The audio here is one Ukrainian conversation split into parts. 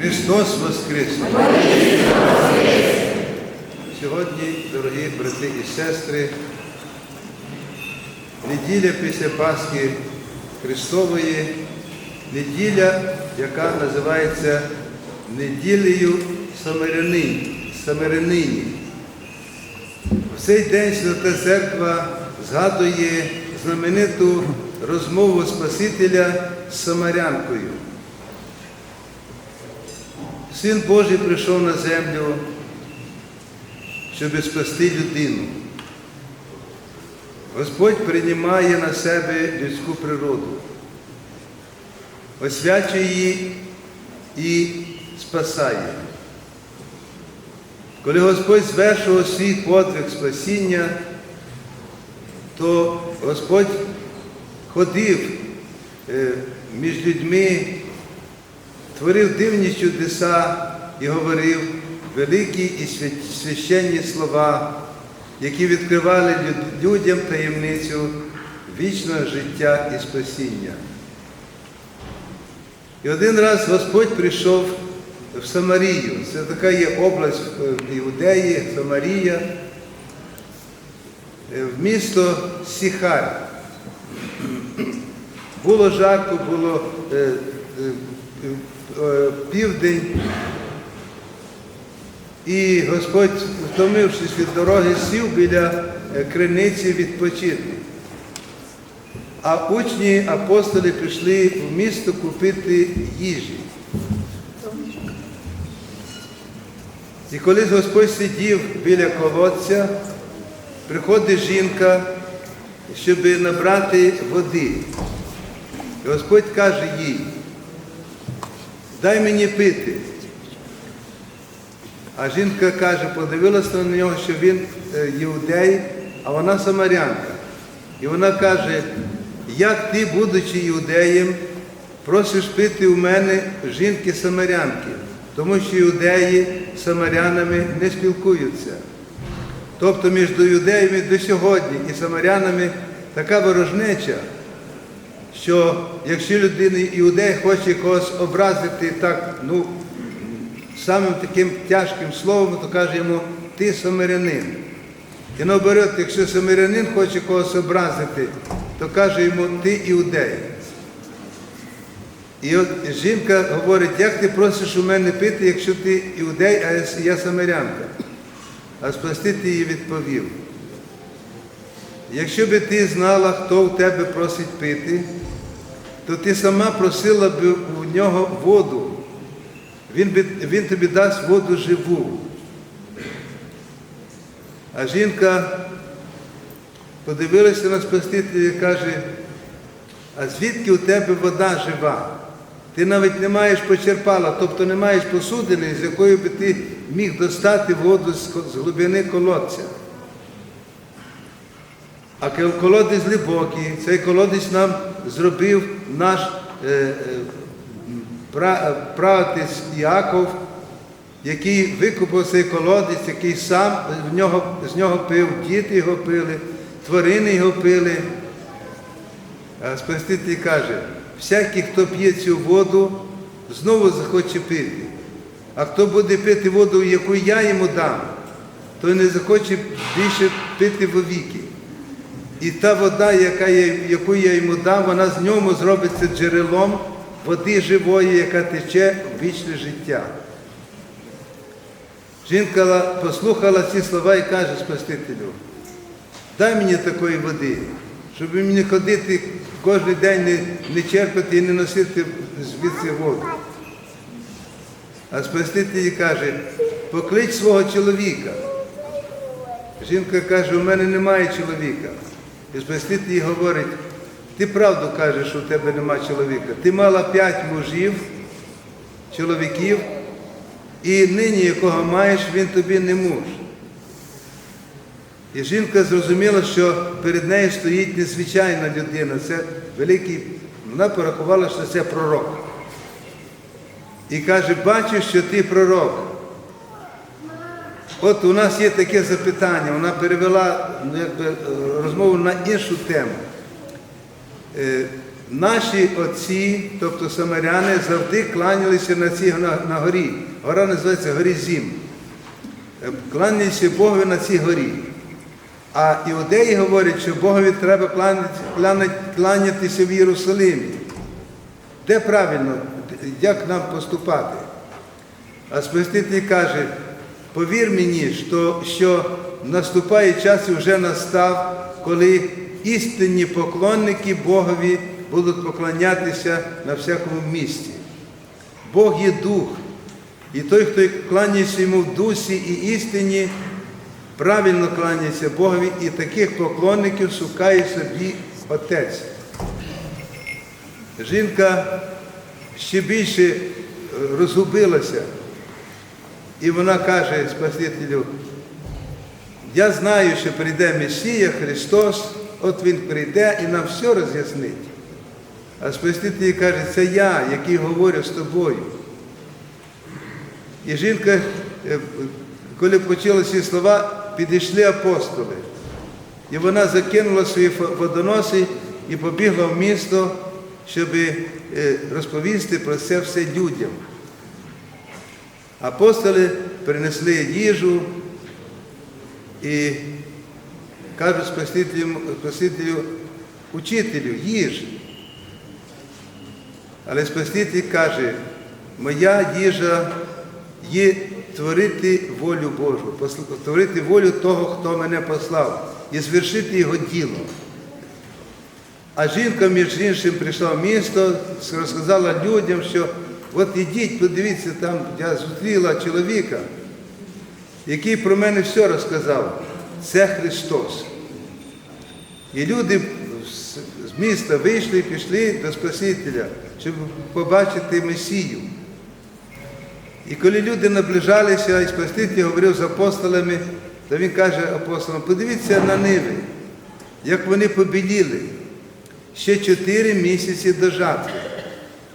Христос Воскрес! Сьогодні, дорогі брати і сестри, неділя після Пасхи Христової, неділя, яка називається неділею Самарянин, Самарянині. В цей день Свята Церква згадує знамениту розмову Спасителя з Самарянкою. Син Божий прийшов на землю, щоб спасти людину. Господь приймає на себе людську природу, освячує її і спасає. Коли Господь звершував свій подвиг спасіння, то Господь ходив е, між людьми, творив дивні чудеса і говорив великі і священні слова, які відкривали людям таємницю вічного життя і спасіння. І один раз Господь прийшов в Самарію. Це така є область в Іудеї, Самарія, е, в місто Сіхар. Було жарко, було е, е, південь. І Господь, втомившись від дороги, сів біля е, криниці відпочити. А учні апостоли пішли в місто купити їжі. І коли Господь сидів біля колодця, приходить жінка, щоб набрати води. І Господь каже їй, дай мені пити. А жінка каже, подивилася на нього, що він е, іудей, а вона самарянка. І вона каже, як ти, будучи іудеєм, просиш пити у мене жінки самарянки, тому що іудеї з самарянами не спілкуються. Тобто між юдеями до сьогодні і самарянами така ворожнеча, що якщо людина іудей хоче когось образити так, ну, самим таким тяжким словом, то каже йому, ти самарянин. І наоборот, якщо самарянин хоче когось образити, то каже йому, ти іудей. І от жінка говорить, як ти просиш у мене пити, якщо ти іудей, а я- самарянка. А спаситель їй відповів. Якщо би ти знала, хто у тебе просить пити, то ти сама просила б у нього воду. Він, він тобі дасть воду живу. А жінка подивилася на Спасителя і каже, а звідки у тебе вода жива? Ти навіть не маєш почерпала, тобто не маєш посудини, з якої би ти міг достати воду з глибини колодця. А колодець глибокий, цей колодець нам зробив наш пра- праотець Яков, який викупив цей колодець, який сам в нього, з нього пив, діти його пили, тварини його пили. Спаситель каже, всякий, хто п'є цю воду, знову захоче пити. А хто буде пити воду, яку я йому дам, той не захоче більше пити вовіки. І та вода, яка я, яку я йому дам, вона з ньому зробиться джерелом води живої, яка тече в вічне життя. Жінка послухала ці слова і каже Спасителю, дай мені такої води, щоб мені ходити кожен день не, не черпати і не носити звідси воду. А Спаситель їй каже, поклич свого чоловіка. Жінка каже, у мене немає чоловіка. Спаситель їй говорить, ти правду кажеш, що у тебе немає чоловіка. Ти мала п'ять мужів, чоловіків, і нині, якого маєш, він тобі не муж. І жінка зрозуміла, що перед нею стоїть незвичайна людина. Це великий, вона порахувала, що це пророк. І каже, бачу, що ти пророк. От у нас є таке запитання, вона перевела ну, якби, е, розмову на іншу тему. Е, наші отці, тобто самаряни, завжди кланялися на цій на, на горі. Гора називається Горі Зім. Е, Кланялися Богові на цій горі. А іудеї говорять, що Богові треба кланяти- кланяти- кланятися в Єрусалимі. Де правильно, як нам поступати? А Спаситель каже, повір мені, що, що наступає час і вже настав, коли істинні поклонники Богові будуть поклонятися на всякому місці. Бог є дух, і той, хто кланяється йому в дусі і істині, правильно кланяється Богові, і таких поклонників шукає собі Отець. Жінка ще більше розгубилася. І вона каже Спасителю, я знаю, що прийде Месія Христос, от Він прийде і нам все роз'яснить. А Спаситель каже, це я, який говорю з тобою. І жінка, е, коли почула ці слова, підійшли апостоли. І вона закинула свої водоноси і побігла в місто, щоб е, розповісти про це все людям. Апостоли принесли їжу і кажуть Спасителю, Спасителю учителю, їж. Але Спаситель каже, моя їжа є творити волю Божу, творити волю того, хто мене послав, і звершити його діло. А жінка, між іншим, прийшла в місто, розказала людям, що от ідіть, подивіться, там я зустріла чоловіка, який про мене все розказав. Це Христос. І люди з- міста вийшли і пішли до Спасителя, щоб побачити Месію. І коли люди наближалися, і Спаситель говорив з апостолами, то він каже апостолам, подивіться на ниви, як вони побіліли. Ще чотири місяці до жатви,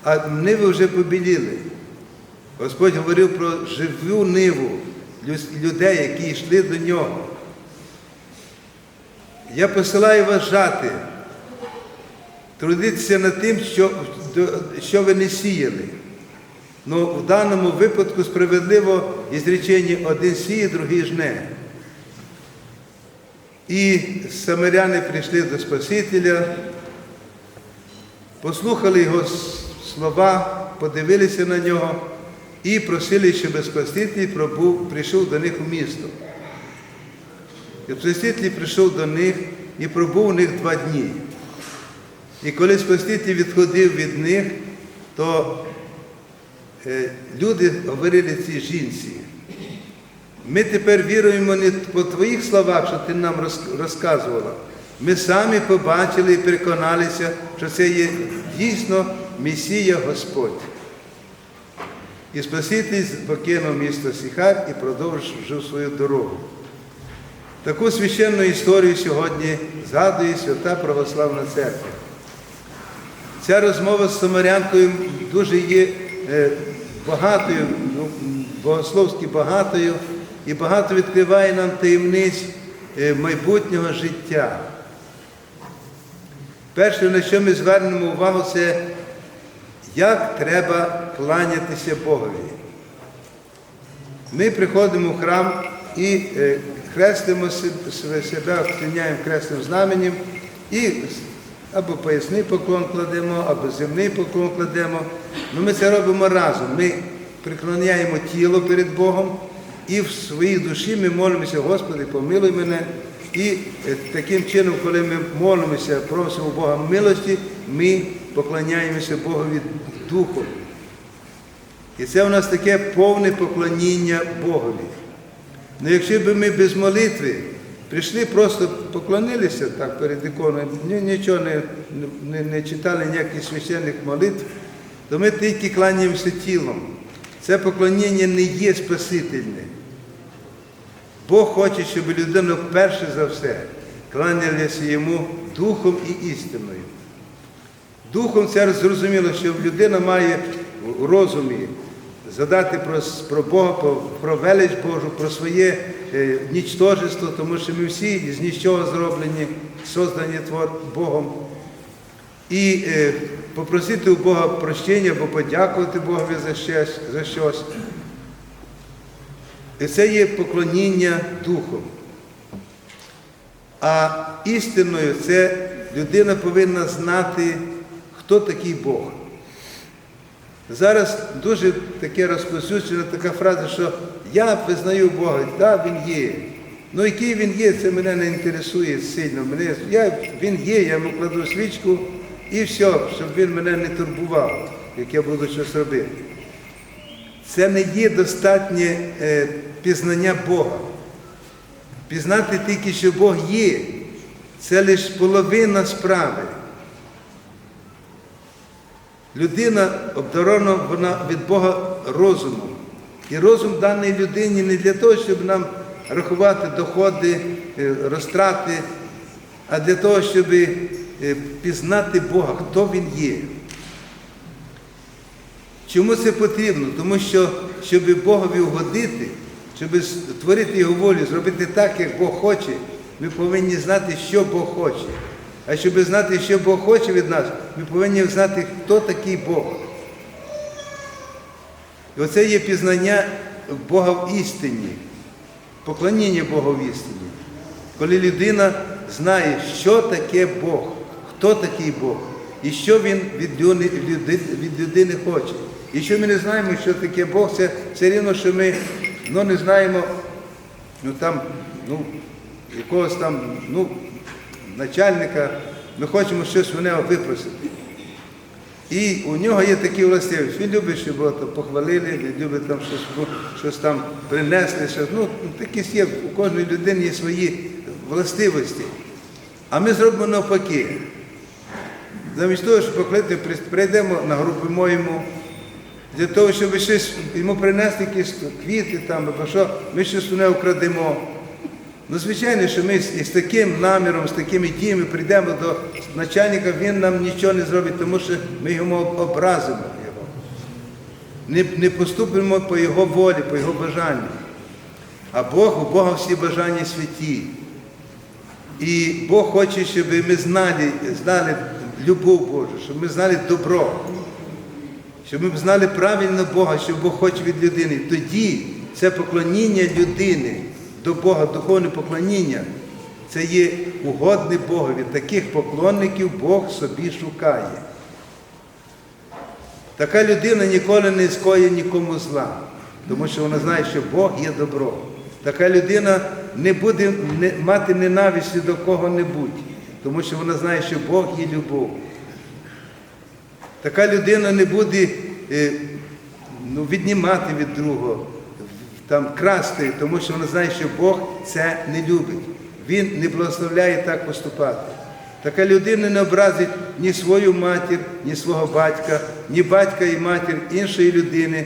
а ниви вже побіліли. Господь говорив про живу ниву людей, які йшли до нього. Я посилаю вас жати, трудитися над тим, що, що ви не сіяли. Ну, в даному випадку справедливо ізречення один сіє, другий жне. І самаряни прийшли до Спасителя, послухали його слова, подивилися на нього і просили, щоб Спаситель пробув, прийшов до них у місто. І Спаситель прийшов до них і пробув у них два дні. І коли Спаситель відходив від них, то е, люди говорили цій жінці. Ми тепер віруємо не по твоїх словах, що ти нам розказувала. Ми самі побачили і переконалися, що це є дійсно Месія Господь. І Спаситель покинув місто Сіхар і продовжив свою дорогу. Таку священну історію сьогодні згадує Свята Православна Церква. Ця розмова з Самарянкою дуже є е, багатою, ну, богословськи багатою і багато відкриває нам таємниць е, майбутнього життя. Перше, на що ми звернемо увагу, це як треба кланятися Богові. Ми приходимо в храм і е, хрестимо себе, обтиняємо хресним знаменем і або поясний поклон кладемо, або земний поклон кладемо. Ну, ми це робимо разом. Ми приклоняємо тіло перед Богом і в своїй душі ми молимося, Господи, помилуй мене. І е, таким чином, коли ми молимося, просимо Бога милості, ми поклоняємося Богові Духом. І це у нас таке повне поклоніння Богові. Ну якщо б ми без молитви прийшли, просто поклонилися так перед іконою, нічого не, не, не читали ніяких священних молитв, то ми тільки кланяємося тілом. Це поклоніння не є спасительне. Бог хоче, щоб людина перше за все кланялася йому духом і істиною. Духом це зрозуміло, що людина має в розумі задати про, про Бога, про, про велич Божу, про своє е, нічтожество, тому що ми всі з нічого зроблені, создані твор Богом. і е, попросити у Бога прощення або подякувати Богові за щось. За щось. І це є поклоніння Духом. А істинною це людина повинна знати, хто такий Бог. Зараз дуже таке розповсюджена така фраза, що я визнаю Бога, так, Він є. Ну який він є, це мене не інтересує сильно. Мене, я, він є, я йому кладу свічку і все, щоб він мене не турбував, як я буду щось робити. Це не є достатнє е, пізнання Бога. Пізнати тільки, що Бог є, це лише половина справи. Людина обдарована вона від Бога розумом. І розум даній людині не для того, щоб нам рахувати доходи, е, розтрати, а для того, щоб е, пізнати Бога, хто Він є. Чому це потрібно? Тому що, щоб Богові угодити, щоб творити Його волю, зробити так, як Бог хоче, ми повинні знати, що Бог хоче. А щоб знати, що Бог хоче від нас, ми повинні знати, хто такий Бог. І оце є пізнання Бога в істині, поклоніння Бога в істині. Коли людина знає, що таке Бог, хто такий Бог, і що Він від людини, хоче. І що ми не знаємо, що таке Бог, це все рівно, що ми ну, не знаємо ну, там, ну, якогось там ну, начальника, ми хочемо щось у нього випросити. І у нього є такі властивості. Він любить, щоб його похвалили, він любить там щось, щось там принесли. Щось. Ну, такі є, у кожної людини є свої властивості. А ми зробимо навпаки. Замість того, щоб покликати, прийдемо на групу моєму, для того, щоб щось йому принести якісь квіти там, або що, ми щось у нього вкрадемо. Ну, звичайно, що ми з, таким наміром, з такими діями прийдемо до начальника, він нам нічого не зробить, тому що ми йому образимо його. Не, не поступимо по його волі, по його бажанню. А Бог, у Бога всі бажання святі. І Бог хоче, щоб ми знали, знали любов Божу, щоб ми знали добро, щоб ми знали правильно Бога, що Бог хоче від людини. Тоді це поклоніння людини до Бога, духовне поклоніння, це є угодне Богові. Таких поклонників Бог собі шукає. Така людина ніколи не скоє нікому зла, тому що вона знає, що Бог є добро. Така людина не буде мати ненависті до кого-небудь, тому що вона знає, що Бог є любов. Така людина не буде е, ну, віднімати від другого, там, красти, тому що вона знає, що Бог це не любить. Він не благословляє так поступати. Така людина не образить ні свою матір, ні свого батька, ні батька і матір іншої людини,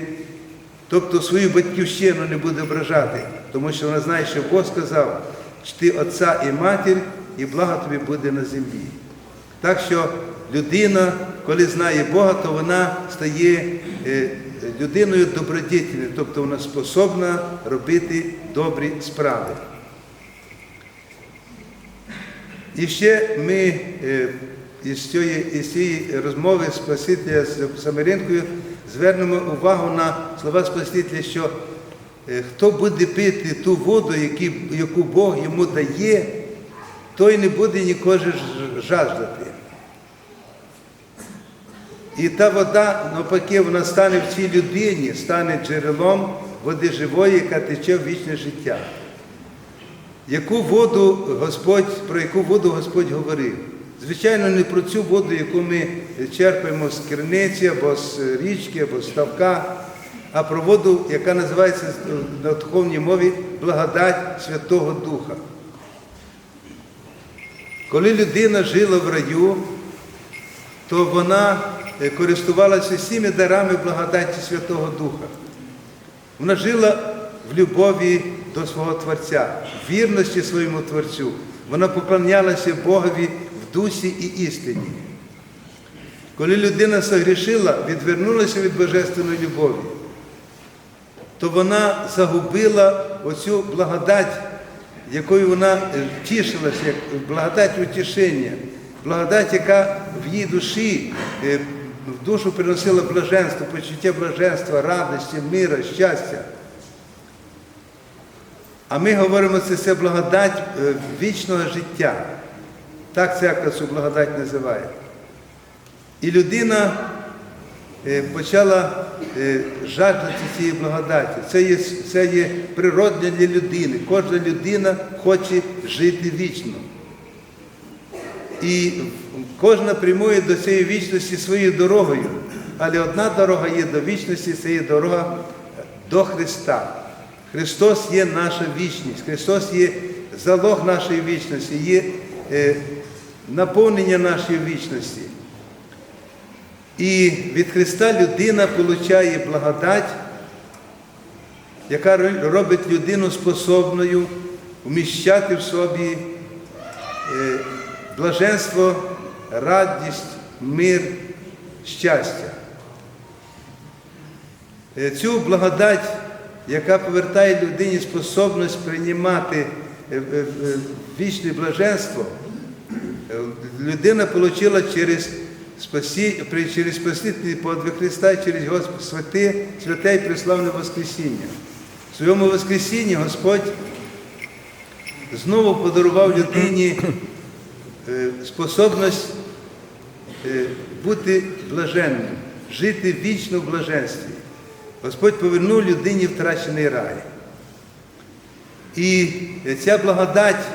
тобто свою батьківщину не буде ображати, тому що вона знає, що Бог сказав, чти отця і матір, і благо тобі буде на землі. Так що людина, коли знає Бога, то вона стає е, людиною добродітельною, тобто вона способна робити добрі справи. І ще ми е, із цієї, із цієї розмови Спасителя з Самаринкою звернемо увагу на слова Спасителя, що е, хто буде пити ту воду, яку Бог йому дає, той не буде ніколи жаждати. І та вода, навпаки, вона стане в цій людині, стане джерелом води живої, яка тече в вічне життя. Яку воду Господь, про яку воду Господь говорив? Звичайно, не про цю воду, яку ми черпаємо з керниці, або з річки, або з ставка, а про воду, яка називається на духовній мові благодать Святого Духа. Коли людина жила в раю, то вона користувалася всіми дарами благодаті Святого Духа. Вона жила в любові до свого Творця, в вірності своєму Творцю. Вона поклонялася Богові в дусі і істині. Коли людина согрішила, відвернулася від божественної любові, то вона загубила оцю благодать, якою вона тішилася, як благодать утішення, благодать, яка в її душі е, в душу приносила блаженство, почуття блаженства, радості, мира, щастя. А ми говоримо, це все благодать е, вічного життя. Так церква цю благодать називає. І людина е, почала е, жаждати цієї благодаті. Це є, це є природне для людини. Кожна людина хоче жити вічно. І кожна прямує до цієї вічності своєю дорогою. Але одна дорога є до вічності, це є дорога до Христа. Христос є наша вічність, Христос є залог нашої вічності, є е, наповнення нашої вічності. І від Христа людина отримує благодать, яка робить людину способною вміщати в собі е, блаженство, радість, мир, щастя. Е, Цю благодать, яка повертає людині способність приймати е, е, вічне блаженство, людина отримала через спасі, при- через спасительний подвиг Христа через Його святе, святе і преславне Воскресіння. В своєму Воскресінні Господь знову подарував людині способність е, бути блаженним, жити вічно в блаженстві. Господь повернув людині втрачений рай. І ця благодать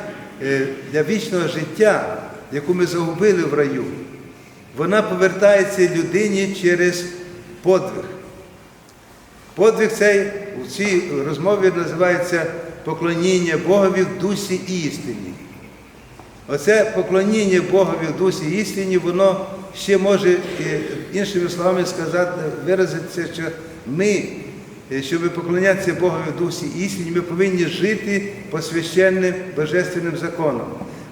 е, для вічного життя, яку ми загубили в раю, вона повертається людині через подвиг. Подвиг цей у цій розмові називається поклоніння Богові в дусі і істині. Оце поклоніння Богові в дусі істині, воно ще може е, іншими словами сказати, виразитися, що ми, е, щоб поклонятися Богові в дусі істині, ми повинні жити по священним божественним законам.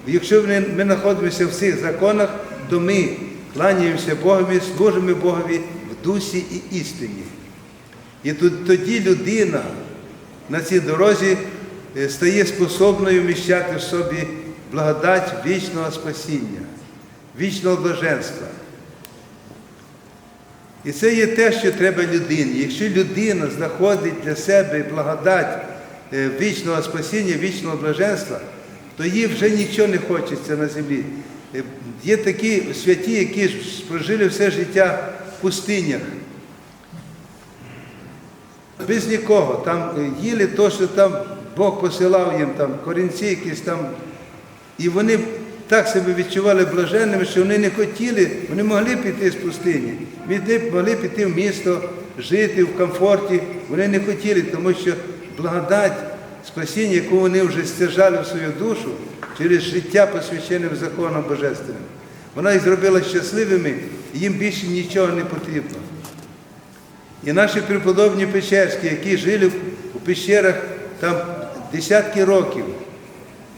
Якщо ми знаходимося в цих законах, то ми кланяємося Богові, служимо Богові в дусі і істині. І тоді людина на цій дорозі е, стає способною вміщати в собі благодать вічного спасіння, вічного блаженства. І це є те, що треба людині. Якщо людина знаходить для себе благодать е, вічного спасіння, вічного блаженства, то їй вже нічого не хочеться на землі. Е, Є такі святі, які прожили все життя в пустинях без нікого. Там е, їли то, що там Бог посилав їм, там корінці якісь там. І вони так себе відчували блаженними, що вони не хотіли, вони могли піти з пустині, вони могли піти в місто, жити в комфорті. Вони не хотіли, тому що благодать, спасіння, яку вони вже стяжали в свою душу через життя посвященим законом Божественним, вона їх зробила щасливими, і їм більше нічого не потрібно. І наші преподобні Печерські, які жили у пещерах там десятки років,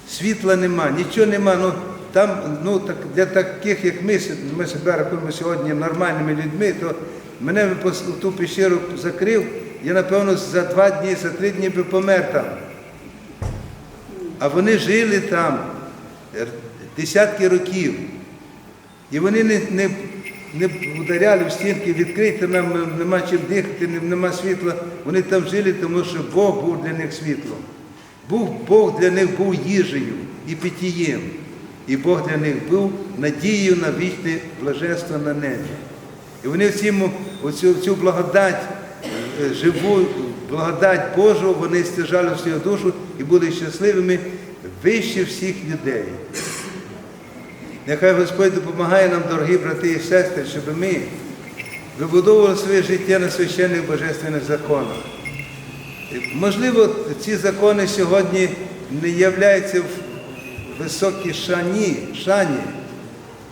світла нема, нічого нема. Ну, там, ну, так, для таких, як ми, ми себе рахуємо сьогодні нормальними людьми, то мене пос- ту пещеру закрив, я, напевно, за два дні, за три дні би помер там. А вони жили там е, десятки років. І вони не, не, не ударяли в стінки, відкрити нам нема чим дихати, нема світла. Вони там жили, тому що Бог був для них світлом. Був, Бог для них був їжею і питієм. І Бог для них був надією на вічне блаженство на небі. І вони в цьому, оцю, цю благодать, е, живу благодать Божу, вони стяжали в свою душу і були щасливими вище всіх людей. Нехай Господь допомагає нам, дорогі брати і сестри, щоб ми вибудовували своє життя на священних божественних законах. Можливо, ці закони сьогодні не являються в високій шані, шані,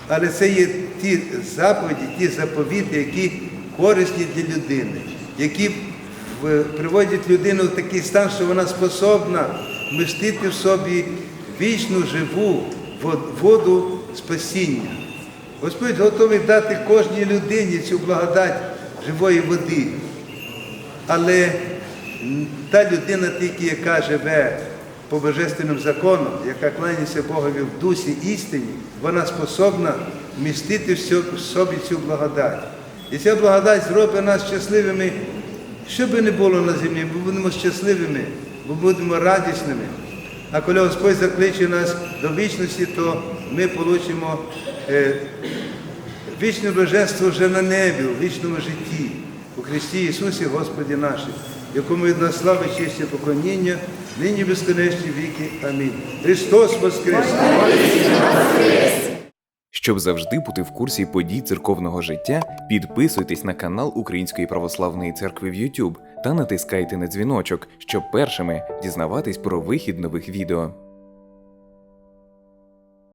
але це є ті заповіді, ті заповіти, які корисні для людини, які приводять людину в такий стан, що вона способна вмістити в собі вічну живу воду спасіння. Господь готовий дати кожній людині цю благодать живої води. Але та людина тільки, яка живе по божественним законам, яка кланяється Богові в дусі істині, вона способна вмістити в собі цю благодать. І ця благодать зробить нас щасливими, що би не було на землі, ми будемо щасливими, ми будемо радісними. А коли Господь закличе нас до вічності, то ми отримаємо е, вічне блаженство вже на небі, у вічному житті, у Христі Ісусі Господі нашим, якому від нас слава, честь і поклоніння, нині безконечні віки. Амінь. Христос Воскрес! Щоб завжди бути в курсі подій церковного життя, підписуйтесь на канал Української православної церкви в YouTube та натискайте на дзвіночок, щоб першими дізнаватись про вихід нових відео.